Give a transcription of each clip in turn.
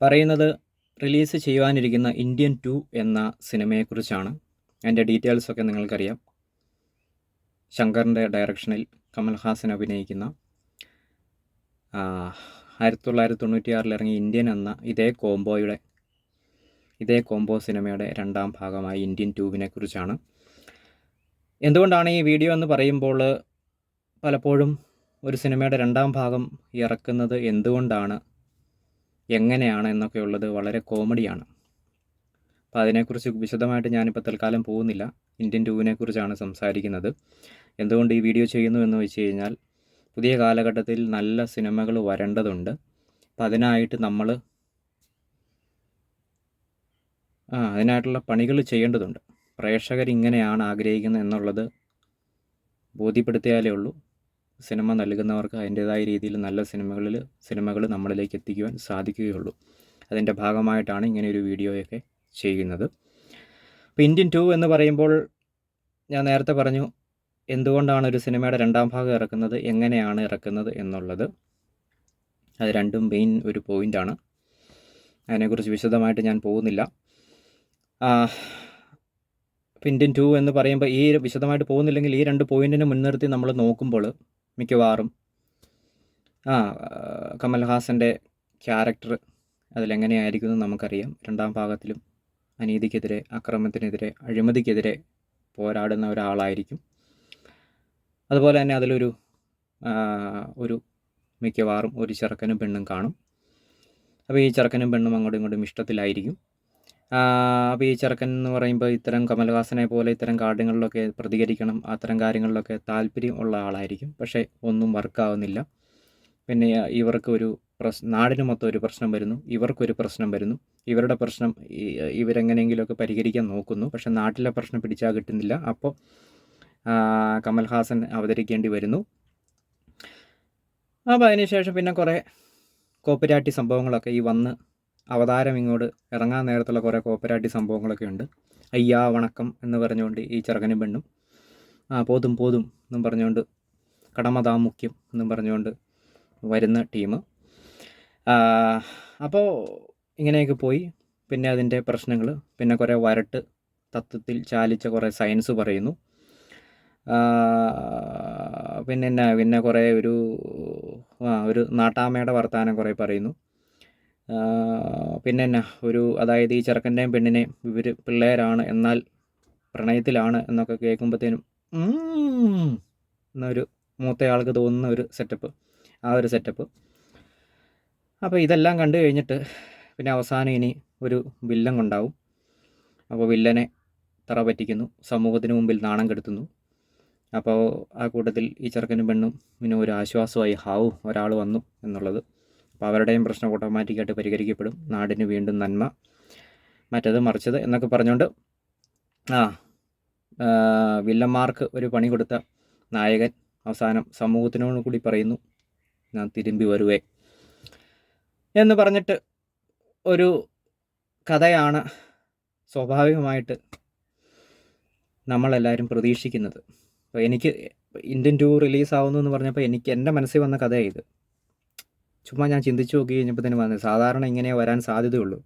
പറയുന്നത് release ചെയ്യുവാനിരിക്കുന്ന Indian two എന്ന സിനിമയെക്കുറിച്ചാണ്. അതിന്റെ ഡീറ്റെയിൽസൊക്കെ നിങ്ങൾക്കറിയാം. ശങ്കറിന്റെ ഡയറക്ഷനിൽ കമൽഹാസൻ അഭിനയിക്കുന്ന ആയിരത്തി തൊള്ളായിരത്തി തൊണ്ണൂറ്റിയാറിൽ ഇറങ്ങിയ ഇന്ത്യൻ എന്ന ഇതേ കോംബോയുടെ ഇതേ കോംബോ സിനിമയുടെ രണ്ടാം ഭാഗമായി ഇന്ത്യൻ ടൂവിനെ കുറിച്ചാണ് എന്തുകൊണ്ടാണ് ഈ വീഡിയോ എന്ന് പറയുമ്പോൾ പലപ്പോഴും ഒരു സിനിമയുടെ രണ്ടാം ഭാഗം ഇറക്കുന്നത് എന്തുകൊണ്ടാണ് എങ്ങനെയാണ് എന്നൊക്കെ ഉള്ളത് വളരെ കോമഡിയാണ് അപ്പോൾ അതിനെക്കുറിച്ച് വിശദമായിട്ട് ഞാനിപ്പോൾ തൽക്കാലം പോകുന്നില്ല. ഇന്ത്യൻ ടൂവിനെ കുറിച്ചാണ് സംസാരിക്കുന്നത്. എന്തുകൊണ്ട് ഈ വീഡിയോ ചെയ്യുന്നു എന്ന് വെച്ച് കഴിഞ്ഞാൽ പുതിയ കാലഘട്ടത്തിൽ നല്ല സിനിമകൾ വരേണ്ടതുണ്ട്. അപ്പം അതിനായിട്ട് നമ്മൾ ആ അതിനായിട്ടുള്ള പണികൾ ചെയ്യേണ്ടതുണ്ട്. പ്രേക്ഷകർ ഇങ്ങനെയാണ് ആഗ്രഹിക്കുന്നത് എന്നുള്ളത് ബോധ്യപ്പെടുത്തിയാലേ ഉള്ളൂ. സിനിമ നൽകുന്നവർക്ക് അതിന്റേതായ രീതിയിൽ നല്ല സിനിമകളിൽ സിനിമകൾ നമ്മളിലേക്ക് എത്തിക്കുവാൻ സാധിക്കുകയുള്ളൂ. അതിന്റെ ഭാഗമായിട്ടാണ് ഇങ്ങനെയൊരു വീഡിയോയൊക്കെ ചെയ്യുന്നത്. അപ്പോൾ ഇന്ത്യൻ ടു എന്ന് പറയുമ്പോൾ ഞാൻ നേരത്തെ പറഞ്ഞു എന്തുകൊണ്ടാണ് ഒരു സിനിമയുടെ രണ്ടാം ഭാഗം ഇറക്കുന്നത് എങ്ങനെയാണ് ഇറക്കുന്നത് എന്നുള്ളത്. അത് രണ്ടും മെയിൻ ഒരു പോയിന്റാണ് അതിനെക്കുറിച്ച് വിശദമായിട്ട് ഞാൻ പോകുന്നില്ല. ഇന്ത്യൻ ടു എന്ന് പറയുമ്പോൾ ഈ വിശദമായിട്ട് പോകുന്നില്ലെങ്കിൽ ഈ രണ്ട് പോയിന്റിനെ മുൻനിർത്തി നമ്മൾ നോക്കുമ്പോൾ മിക്കവാറും. ആ കമൽഹാസന്റെ ക്യാരക്ടർ അതിലെങ്ങനെയായിരിക്കും എന്ന് നമുക്കറിയാം. രണ്ടാം ഭാഗത്തിലും അനീതിക്കെതിരെ അക്രമത്തിനെതിരെ അഴിമതിക്കെതിരെ പോരാടുന്ന ഒരാളായിരിക്കും. അതുപോലെ തന്നെ അതിലൊരു ഒരു മിക്കവാറും ഒരു ചെറുക്കനും പെണ്ണും കാണും. അപ്പോൾ ഈ ചെറുക്കനും പെണ്ണും അങ്ങോട്ടും ഇങ്ങോട്ടും ഇഷ്ടത്തിലായിരിക്കും. അപ്പോൾ ഈ ചെറുക്കൻ എന്ന് പറയുമ്പോൾ ഇത്തരം കമൽഹാസനെ പോലെ ഇത്തരം കാര്യങ്ങളിലൊക്കെ പ്രതികരിക്കണം. അത്തരം കാര്യങ്ങളിലൊക്കെ താല്പര്യം ഉള്ള ആളായിരിക്കും. പക്ഷേ ഒന്നും വർക്കാവുന്നില്ല പിന്നെ ഇവർക്ക് ഒരു പ്രശ് നാടിന് മൊത്തം ഒരു പ്രശ്നം വരുന്നു. ഇവർക്കൊരു പ്രശ്നം വരുന്നു. ഇവരുടെ പ്രശ്നം ഇവരെങ്ങനെയെങ്കിലുമൊക്കെ പരിഹരിക്കാൻ നോക്കുന്നു. പക്ഷേ നാട്ടിലെ പ്രശ്നം പിടിച്ചാൽ കിട്ടുന്നില്ല. അപ്പോൾ കമൽഹാസൻ അവതരിക്കേണ്ടി വരുന്നു. അപ്പോൾ അതിനുശേഷം പിന്നെ കുറേ കോപ്പരാട്ടി സംഭവങ്ങളൊക്കെ ഈ വന്ന് അവതാരം ഇങ്ങോട്ട് ഇറങ്ങാൻ നേരത്തുള്ള കുറേ കോപ്പരാട്ടി സംഭവങ്ങളൊക്കെ ഉണ്ട്. അയ്യാ വണക്കം എന്ന് പറഞ്ഞുകൊണ്ട് ഈ ചെറുക്കനും പെണ്ണും ആ പോതും പോതും എന്നും പറഞ്ഞുകൊണ്ട് കടമതാ മുഖ്യം എന്നും പറഞ്ഞുകൊണ്ട് വരുന്ന ടീം. അപ്പോൾ ഇങ്ങനെയൊക്കെ പോയി. പിന്നെ അതിന്റെ പ്രശ്നങ്ങൾ പിന്നെ കുറേ വരട്ട് തത്വത്തിൽ ചാലിച്ച കുറേ സയൻസ് പറയുന്നു. പിന്നെ പിന്നെ കുറേ ഒരു ആ ഒരു നാട്ടാമ്മയുടെ വർത്തമാനം കുറേ പറയുന്നു. പിന്നെ എന്നാ ഒരു അതായത് ഈ ചെറുക്കന്റെയും പെണ്ണിനെയും ഇവർ പിള്ളേരാണ് എന്നാൽ പ്രണയത്തിലാണ് എന്നൊക്കെ കേൾക്കുമ്പോഴത്തേനും എന്നൊരു മൂത്തയാൾക്ക് തോന്നുന്ന ഒരു സെറ്റപ്പ് ആ ഒരു സെറ്റപ്പ് അപ്പോൾ ഇതെല്ലാം കണ്ടു കഴിഞ്ഞിട്ട് പിന്നെ അവസാനം ഇനി ഒരു വില്ലൻ കൊണ്ടാവും. അപ്പോൾ വില്ലനെ തറ പറ്റിക്കുന്നു സമൂഹത്തിന് മുമ്പിൽ നാണം കെടുത്തുന്നു. അപ്പോൾ ആ കൂട്ടത്തിൽ ഈ ചെറുക്കനും പെണ്ണും പിന്നെ ഒരു ആശ്വാസമായി ഹാവും ഒരാൾ വന്നു എന്നുള്ളത്. അപ്പോൾ അവരുടെയും പ്രശ്നം ഓട്ടോമാറ്റിക്കായിട്ട് പരിഹരിക്കപ്പെടും. നാടിന് വീണ്ടും നന്മ. മറ്റത് മറിച്ചത് എന്നൊക്കെ പറഞ്ഞുകൊണ്ട് ആ വില്ലന്മാർക്ക് ഒരു പണി കൊടുത്ത നായകൻ അവസാനം സമൂഹത്തിനോട് കൂടി പറയുന്നു ഞാൻ തിരുമ്പി വരുവേ. എന്ന് പറഞ്ഞിട്ട് ഒരു കഥയാണ് സ്വാഭാവികമായിട്ട് നമ്മളെല്ലാവരും പ്രതീക്ഷിക്കുന്നത്. അപ്പോൾ എനിക്ക് ഇന്ത്യൻ ടു റിലീസാവുന്നു എന്ന് പറഞ്ഞപ്പോൾ എനിക്ക് എന്റെ മനസ്സിൽ വന്ന കഥയാണ് ഇത്. ചുമ്മാ ഞാൻ ചിന്തിച്ചു നോക്കി കഴിഞ്ഞപ്പോൾ തന്നെ വന്നത് സാധാരണ ഇങ്ങനെ വരാൻ സാധ്യതയുള്ളൂ.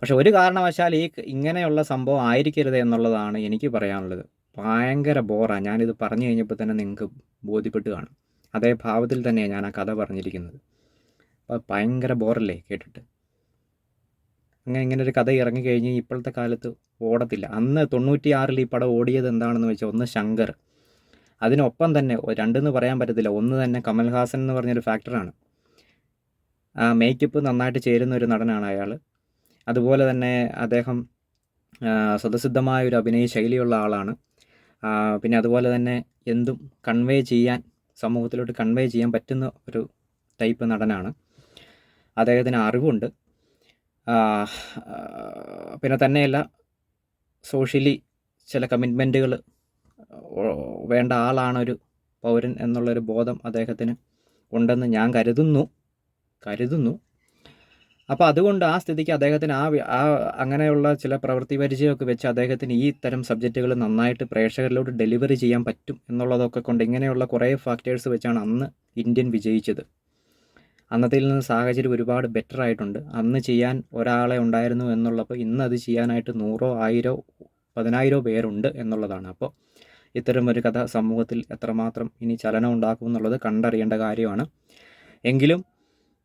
പക്ഷെ ഒരു കാരണവശാൽ ഈ ഇങ്ങനെയുള്ള സംഭവം ആയിരിക്കരുത് എന്നുള്ളതാണ് എനിക്ക് പറയാനുള്ളത്. ഭയങ്കര ബോറാണ് ഞാനിത് പറഞ്ഞു കഴിഞ്ഞപ്പോൾ തന്നെ നിങ്ങൾക്ക് ബോധ്യപ്പെട്ട് കാണും. അതേ ഭാവത്തിൽ തന്നെയാണ് ഞാൻ ആ കഥ പറഞ്ഞിരിക്കുന്നത്. അപ്പോൾ ഭയങ്കര ബോറല്ലേ കേട്ടിട്ട്? അങ്ങനെ ഇങ്ങനെ ഒരു കഥ ഇറങ്ങിക്കഴിഞ്ഞ് ഇപ്പോഴത്തെ കാലത്ത് ഓടത്തില്ല. അന്ന് തൊണ്ണൂറ്റി ആറിൽ ഈ പടം ഓടിയത് എന്താണെന്ന് വെച്ചാൽ ഒന്ന് ശങ്കർ. അതിനൊപ്പം തന്നെ രണ്ടെന്ന് പറയാൻ പറ്റത്തില്ല. ഒന്ന് തന്നെ കമൽഹാസൻ എന്ന് പറഞ്ഞൊരു ഫാക്ടറാണ് മേക്കപ്പ് നന്നായിട്ട് ചേരുന്ന ഒരു നടനാണ് അയാൾ അതുപോലെ തന്നെ അദ്ദേഹം സ്വതസിദ്ധമായ ഒരു അഭിനയ ശൈലിയുള്ള ആളാണ്. പിന്നെ അതുപോലെ തന്നെ എന്തും കൺവേ ചെയ്യാൻ സമൂഹത്തിലോട്ട് കൺവേ ചെയ്യാൻ പറ്റുന്ന ഒരു ടൈപ്പ് നടനാണ്. അദ്ദേഹത്തിന് അറിവുണ്ട്. പിന്നെ തന്നെയല്ല സോഷ്യലി ചില കമ്മിറ്റ്മെന്റുകൾ വേണ്ട ആളാണൊരു പൗരൻ എന്നുള്ളൊരു ബോധം അദ്ദേഹത്തിന് ഉണ്ടെന്ന് ഞാൻ കരുതുന്നു. കരുതുന്നു. അപ്പോൾ അതുകൊണ്ട് ആ സ്ഥിതിക്ക് അദ്ദേഹത്തിന് ആ ആ അങ്ങനെയുള്ള ചില പ്രവൃത്തി പരിചയമൊക്കെ വെച്ച് അദ്ദേഹത്തിന് ഈ തരം സബ്ജക്റ്റുകൾ നന്നായിട്ട് പ്രേക്ഷകരിലോട്ട് ഡെലിവറി ചെയ്യാൻ പറ്റും എന്നുള്ളതൊക്കെ കൊണ്ട് ഇങ്ങനെയുള്ള കുറേ ഫാക്ടേഴ്സ് വെച്ചാണ് അന്ന് ഇന്ത്യൻ വിജയിച്ചത്. അന്നത്തിൽ നിന്ന് സാഹചര്യം ഒരുപാട് ബെറ്റർ ആയിട്ടുണ്ട്. അന്ന് ചെയ്യാൻ ഒരാളെ ഉണ്ടായിരുന്നു എന്നുള്ളപ്പോൾ ഇന്ന് അത് ചെയ്യാനായിട്ട് നൂറോ ആയിരോ പതിനായിരോ പേരുണ്ട് എന്നുള്ളതാണ്. അപ്പോൾ ഇത്തരം ഒരു കഥ സമൂഹത്തിൽ എത്രമാത്രം ഇനി ചലനം ഉണ്ടാക്കും എന്നുള്ളത് കണ്ടറിയേണ്ട കാര്യമാണ്. എങ്കിലും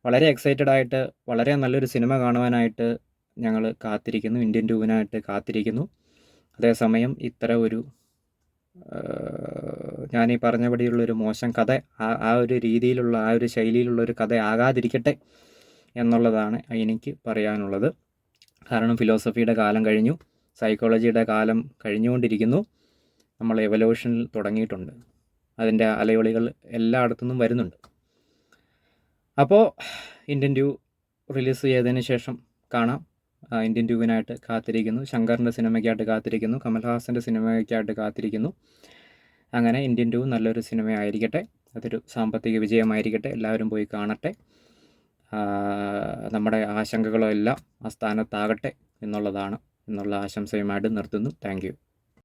വളരെ എക്സൈറ്റഡ് ആയിട്ട് വളരെ നല്ലൊരു സിനിമ കാണുവാനായിട്ട് ഞങ്ങൾ കാത്തിരിക്കുന്നു. ഇന്ത്യൻ ടൂവിനായിട്ട് കാത്തിരിക്കുന്നു. അതേസമയം ഇത്ര ഒരു ഞാൻ ഈ പറഞ്ഞപടിയുള്ളൊരു മോശം കഥ ആ ആ ഒരു രീതിയിലുള്ള ആ ഒരു ശൈലിയിലുള്ള ഒരു കഥ ആകാതിരിക്കട്ടെ എന്നുള്ളതാണ് എനിക്ക് പറയാനുള്ളത്. കാരണം ഫിലോസഫിയുടെ കാലം കഴിഞ്ഞു സൈക്കോളജിയുടെ കാലം കഴിഞ്ഞുകൊണ്ടിരിക്കുന്നു. നമ്മൾ എവല്യൂഷനിൽ തുടങ്ങിയിട്ടുണ്ട്. അതിന്റെ അലയൊളികൾ എല്ലായിടത്തുനിന്നും വരുന്നുണ്ട്. അപ്പോൾ ഇന്ത്യൻ ട്യൂ റിലീസ് ചെയ്തതിന് ശേഷം കാണാം. ഇന്ത്യൻ ട്യൂവിനായിട്ട് കാത്തിരിക്കുന്നു. ശങ്കറിന്റെ സിനിമയ്ക്കായിട്ട് കാത്തിരിക്കുന്നു. കമൽഹാസന്റെ സിനിമയ്ക്കായിട്ട് കാത്തിരിക്കുന്നു. അങ്ങനെ ഇന്ത്യൻ ട്യൂ നല്ലൊരു സിനിമയായിരിക്കട്ടെ. അതൊരു സാമ്പത്തിക വിജയമായിരിക്കട്ടെ. എല്ലാവരും പോയി കാണട്ടെ. നമ്മുടെ ആശങ്കകളോ എല്ലാം ആ സ്ഥാനത്താകട്ടെ എന്നുള്ളതാണ്. എന്നുള്ള ആശംസയുമായിട്ട് നിർത്തുന്നു. താങ്ക്